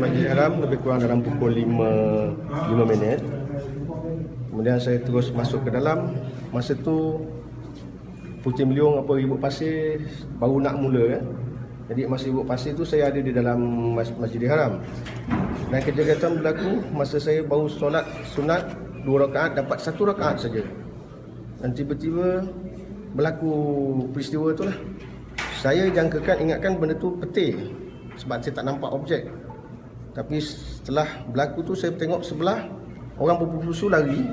Masjid Haram lebih kurang dalam pukul 5 5 minit. Kemudian saya terus masuk ke dalam. Masa tu Putih Meliung apa Ibu Pasir baru nak mula kan. Jadi masa Ibu Pasir tu saya ada di dalam Mas- Masjidil Haram. Dan kejadian berlaku masa saya baru solat sunat dua rakaat dapat satu rakaat saja. Dan tiba-tiba berlaku peristiwa tu lah. Saya jangkakan ingatkan benda tu peti sebab saya tak nampak objek. Tapi setelah berlaku tu saya tengok sebelah orang berpusu lari.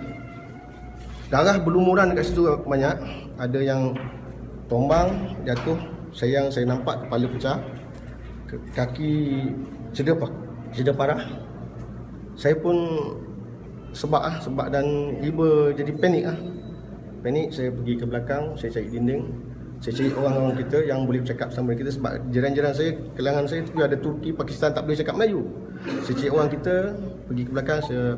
Darah berlumuran dekat situ banyak. Ada yang tombang jatuh. Saya yang saya nampak kepala pecah. Kaki cedera cedera parah. Saya pun sebab ah sebab dan iba jadi panik ah. Panik saya pergi ke belakang, saya cari dinding. Saya cari orang-orang kita yang boleh bercakap sama kita sebab jiran-jiran saya, kelangan saya tu ada Turki, Pakistan tak boleh cakap Melayu. Cari orang kita, pergi ke belakang, saya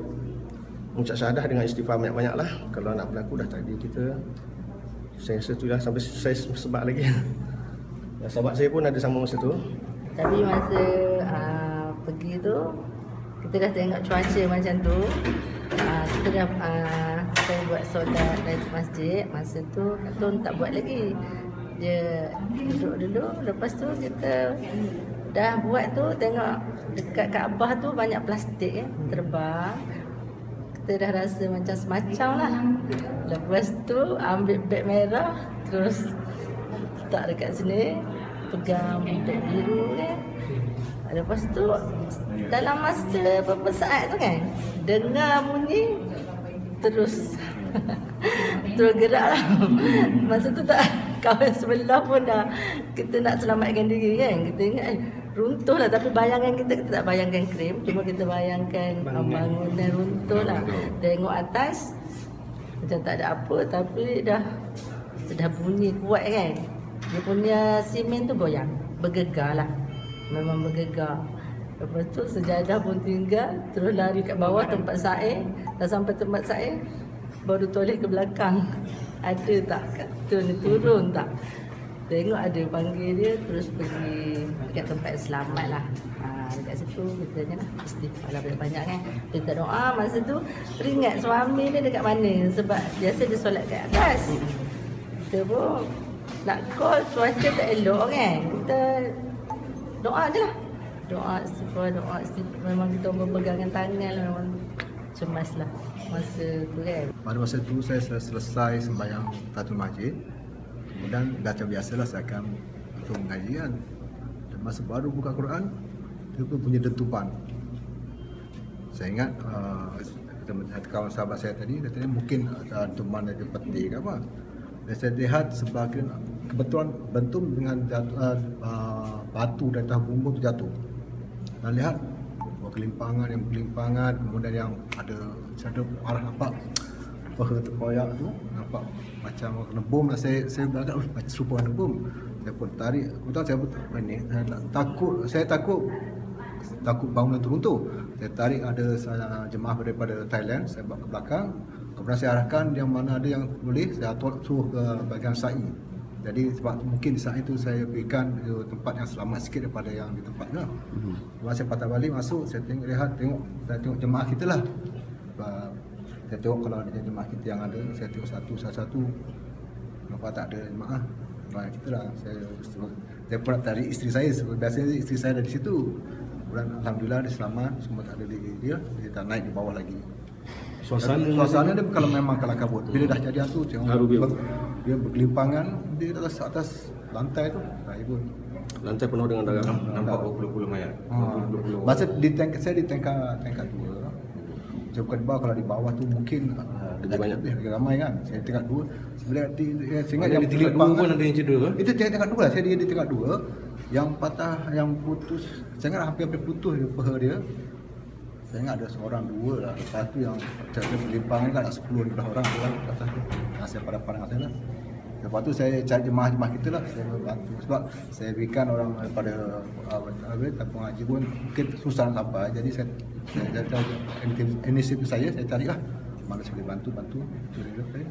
mengucap syahadah dengan istighfar banyak-banyak lah. Kalau nak berlaku dah tadi kita. Saya rasa tu lah sampai saya sebab lagi. Dan sahabat saya pun ada sama masa tu. Tapi masa uh, pergi tu kita dah tengok cuaca macam tu. Uh, kita dah uh, saya buat solat dari masjid. Masa tu Katun tak buat lagi. Dia duduk dulu. Lepas tu kita dah buat tu tengok dekat Kaabah tu banyak plastik ya, terbang. Kita dah rasa macam semacam lah. Lepas tu ambil beg merah terus letak dekat sini pegang beg biru kan lepas tu dalam masa beberapa saat tu kan dengar bunyi terus terus gerak lah. Masa tu tak kawan sebelah pun dah kita nak selamatkan diri kan. Kita ingat eh, runtuh lah tapi bayangan kita kita tak bayangkan krim cuma kita bayangkan bangunan. runtuh lah. Tengok atas macam tak ada apa tapi dah dah bunyi kuat kan. Dia punya simen tu goyang bergegar lah. Memang bergegar. Lepas tu sejadah pun tinggal terus lari kat bawah tempat sair. Dah sampai tempat sair baru toleh ke belakang. Ada tak? Kat tu ni turun tak tengok ada panggil dia terus pergi dekat tempat selamat lah. Ha, dekat situ kita tanya lah istighfar lah banyak-banyak kan kita doa masa tu teringat suami dia dekat mana? Sebab biasa dia solat kat atas. Kita pun nak call cuaca tak elok kan? Kita doa je lah. Doa istighfar doa istighfar. Memang kita berpegangan tangan lah memang cemas lah masa tu kan? Pada masa itu saya sel- selesai sembahyang Tatul Masjid Kemudian baca biasalah saya akan untuk mengaji kan Dan masa baru buka Quran Itu pun punya dentupan Saya ingat uh, kawan sahabat saya tadi Katanya mungkin uh, dentuman dari peti ke apa? Dan saya lihat sebagian Kebetulan bentuk dengan jatuh, uh, uh, batu dari atas bumbung tu jatuh. Dan lihat kelimpangan yang kelimpangan kemudian yang ada ada arah nampak paha terkoyak tu nampak macam kena bom lah saya saya beragak "Oh, macam serupa kena bom saya pun tarik aku tahu saya pun panik saya takut saya takut takut bangunan tu runtuh saya tarik ada jemaah daripada Thailand saya bawa ke belakang kemudian saya arahkan yang mana ada yang boleh saya tolak suruh ke bahagian sa'i jadi sebab mungkin di saat itu saya berikan ke tempat yang selamat sikit daripada yang di tempat tu. Mm-hmm. Lepas saya patah balik masuk, saya tengok lihat, tengok saya tengok jemaah kita lah. Saya tengok kalau ada jemaah kita yang ada, saya tengok satu satu nampak tak ada jemaah. Jemaah kita lah. Saya saya pun nak tarik isteri saya. Sebab Biasanya isteri saya ada di situ. Kemudian Alhamdulillah dia selamat, semua tak ada di dia. Dia tak naik di bawah lagi. Suasana Suasana dia kalau memang kalau kabut. Bila dah jadi hantu tengok dia bergelimpangan di atas atas lantai tu. Saya pun lantai penuh dengan darah. Nampak berpuluh-puluh mayat. Ha. Berpuluh-puluh. Masa di tingkat saya di tingkat tingkat dua. Saya bukan di bawah kalau di bawah tu mungkin uh, Lebih banyak. lebih, ramai kan. Saya tingkat dua. Sebenarnya di, ya, saya ingat yang di tingkat dua pun ada yang cedera ke? Itu tingkat, tingkat dua lah. Saya di, di tingkat dua. Yang patah, yang putus. Saya ingat hampir-hampir putus dia, peha dia. Saya ingat ada seorang dua lah. Lepas tu yang cara berlimpangan kan ada 10 15 orang tu kan kat atas tu. Nah, saya pada pandang saya lah. Lepas tu saya cari jemaah-jemaah kita lah Saya bantu Sebab saya berikan orang daripada apa, Tampung Haji pun Mungkin susah nak sampai. Jadi saya Saya, saya, saya inisiatif saya Saya cari lah Mana saya boleh bantu Bantu. Itu saya